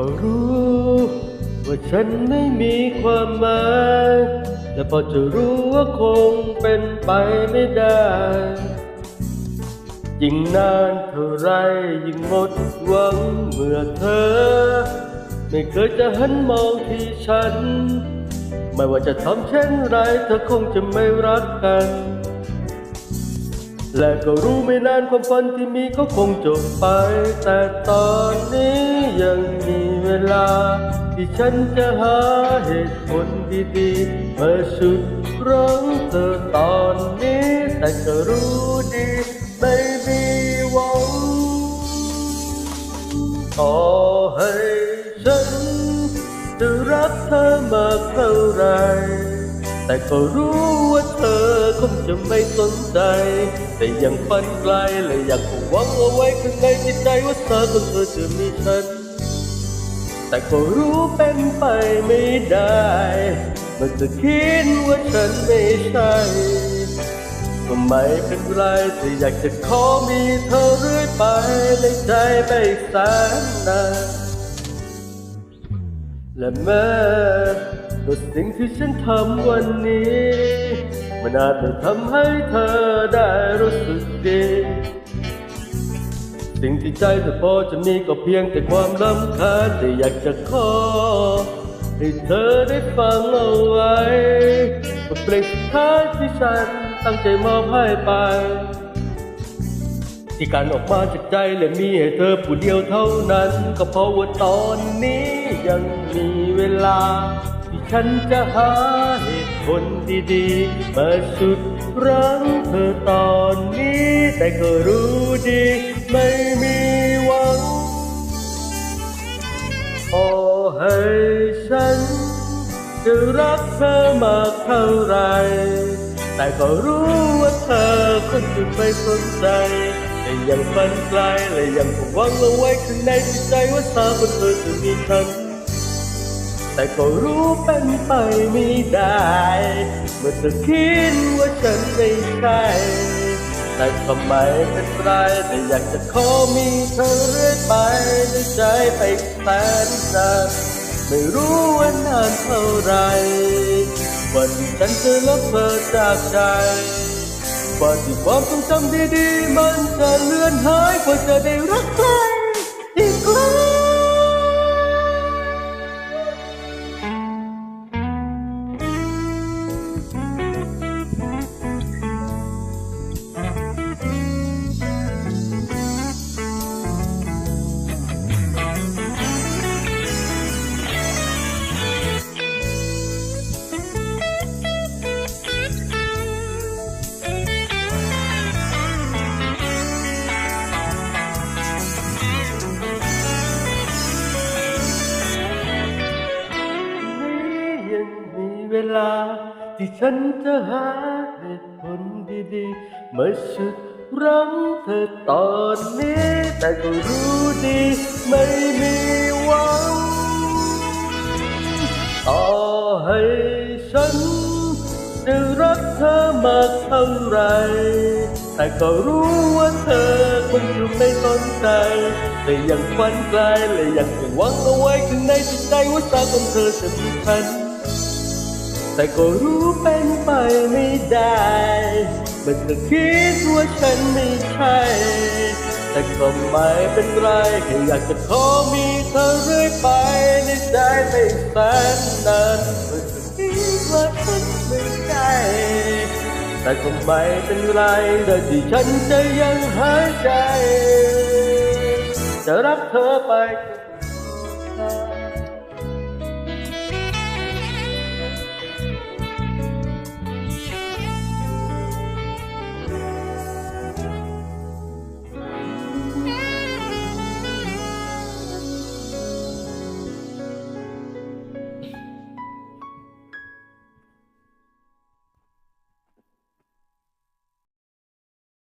ก็รู้ว่าฉันไม่มีความหมายแต่พอจะรู้ว่าคงเป็นไปไม่ได้ ยิ่งนานเท่าไรยิ่งหมดหวังเมื่อเธอ ไม่เคยจะหันมองที่ฉัน ไม่ว่าจะทำเช่นไรเธอคงจะไม่รักกัน และก็รู้ไม่นานความฝันที่มีก็คงจบไป แต่ตอนนี้ยังมี ลา ที่ฉันจะหาเหตุผลดีๆมาชุดร้องเธอตอนนี้ แต่ก็รู้ดี ไม่มีหวังต่อให้ฉันจะรักเธอมากเท่าไร แต่ก็รู้ว่าเธอคงจะไม่สนใจ แต่ยังฝันไกลและยังคงหวังเอาไว้ข้างในจิตใจว่าเธอต้องเธอจะมีฉัน แต่ก็รู้เป็นไปไม่ได้มื่อเธอคิดว่าฉันไม่ใช่ก็ไม่เป็นไรแต่อยากจะขอมีเธอเรื่อยไปในใจไปแสนนานและแม้ว่สิ่งที่ฉันทำวันนี้ มันอาจจะทำให้เธอได้รู้สึกดี สิ่งที่ใจเธอพอจะมีก็เพียงแต่ความรำคาญแต่อยากจะขอให้เธอได้ฟังเอาไว้บทเพลงสุดท้ายที่ฉันตั้งใจมอบให้ไป ที่การออกมาจากใจและมีให้เธอผู้เดียวเท่านั้น ก็เพราะว่าตอนนี้ยังมีเวลา ฉันจะหาเหตุผลดีๆมาชุดรังเธอตอนนี้ แต่ก็รู้ดี ไม่มีหวัง ขอให้ฉันจะรักเธอมากเท่าไร แต่ก็รู้ว่าเธอคงจะไม่สนใจแต่ยังฝันไกลและยังหวังเอาไว้ข้างในจิตใจว่าสาบนเธอจะมีฉัน แต่ก็รู้เป็นไปไม่ได้ เมื่อเธอคิดว่าฉันไม่ใช่แต่ก็ไม่เป็นไรแต่อยากจะขอมีเธอเรื่อยไปในใจไปแสนนานไม่รู้ว่านานเท่าไรวันที่ฉันจะลบเธอจากใจว่าที่ความทรงจำดีๆ มันจะเลือนหายกว่าจะได้รักใครอีกครั้ง เวลา ที่ฉันจะหาเหตุผลดีๆมาชุดรั้งเธอตอนนี้ แต่ก็รู้ดีไม่มีหวัง ต่อให้ฉันจะรักเธอมากเท่าไร แต่ก็รู้ว่าเธอคงจะไม่สนใจแต่ยังฝันไกลและยังคงหวังเอาไว้ข้างในจิตใจว่าสักวันเธอจะมีฉัน แต่ก็รู้เป็นไปไม่ได้ มันจะคิดว่าฉันไม่ใช่ แต่ก็ไม่เป็นไรแค่อยากจะขอมีเธอเรื่อยไปในใจไม่แสนนานมันจะคิดว่าฉันไม่ใช่แต่ก็ไม่เป็นไรเดี๋ยที่ฉันจะยังหายใจ จะรักเธอไป